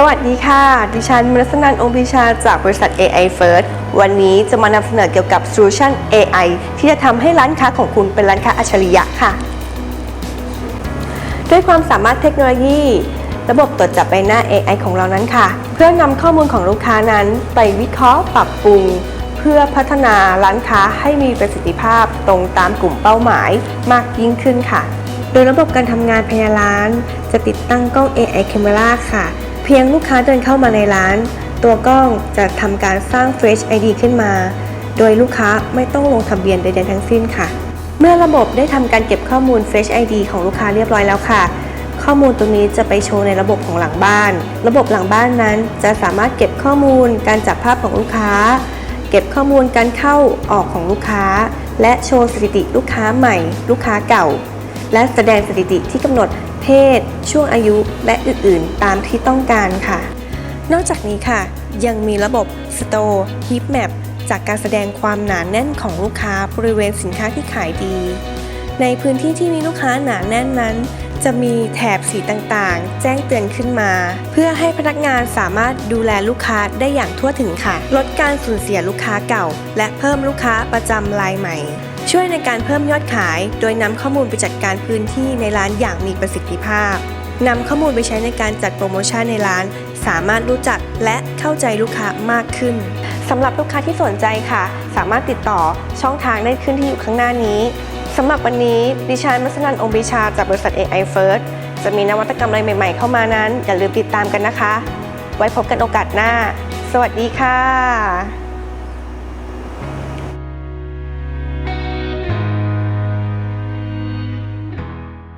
สวัสดีค่ะ ดิฉันมรสนันองค์พิชาจากบริษัท AI First วันนี้จะมานำเสนอเกี่ยวกับ Solution AI ที่จะทำให้ร้านค้าของคุณเป็นร้านค้าอัจฉริยะค่ะ ด้วยความสามารถเทคโนโลยี ระบบตรวจจับใบหน้า AI ของเรานั้นค่ะ เพื่อนำข้อมูลของลูกค้านั้น ไปวิเคราะห์ปรับปรุง เพื่อพัฒนาร้านค้าให้มีประสิทธิภาพตรงตามกลุ่มเป้าหมายมากยิ่งขึ้นค่ะ โดยระบบการทำงานภายในร้าน จะติดตั้งกล้อง AI Camera ค่ะ พียงลูกค้าเดินเข้ามาในร้าน ตัวกล้องจะทำการสร้าง Face ID ขึ้นมา โดยลูกค้าไม่ต้องลงทะเบียนใดๆทั้งสิ้นค่ะ เมื่อระบบได้ทำการเก็บข้อมูล Face ID ของลูกค้าเรียบร้อยแล้วค่ะ ข้อมูลตรงนี้จะไปโชว์ในระบบของหลังบ้าน ระบบหลังบ้านนั้นจะสามารถเก็บข้อมูลการจับภาพของลูกค้า เก็บข้อมูลการเข้าออกของลูกค้า และโชว์สถิติลูกค้าใหม่ ลูกค้าเก่า และแสดงสถิติที่กำหนด เพศ ช่วงอายุและอื่นๆ ตามที่ต้องการค่ะ นอกจากนี้ค่ะ ยังมีระบบ Store Heat Map จากการแสดงความหนาแน่นของลูกค้าบริเวณสินค้าที่ขายดี ในพื้นที่ที่มีลูกค้าหนาแน่นนั้น จะมีแถบสีต่างๆ แจ้งเตือนขึ้นมา เพื่อให้พนักงานสามารถดูแลลูกค้าได้อย่างทั่วถึงค่ะ ลดการสูญเสียลูกค้าเก่า และเพิ่มลูกค้าประจำรายใหม่ ช่วยในการเพิ่มยอดขาย โดยนำข้อมูลไปจัดการพื้นที่ในร้านอย่างมีประสิทธิภาพนำข้อมูลไปใช้ในการจัดโปรโมชั่นในร้าน สามารถรู้จักและเข้าใจลูกค้ามากขึ้นสำหรับลูกค้าที่สนใจค่ะ สามารถติดต่อช่องทางได้ขึ้นที่อยู่ข้างหน้านี้สำหรับวันนี้ดิฉันมัสนันองบิชาจากบริษัท AI First จะมีนวัตกรรมอะไรใหม่ ๆ เข้ามานั้น อย่าลืมติดตามกันนะคะ ไว้พบกันโอกาสหน้า สวัสดีค่ะ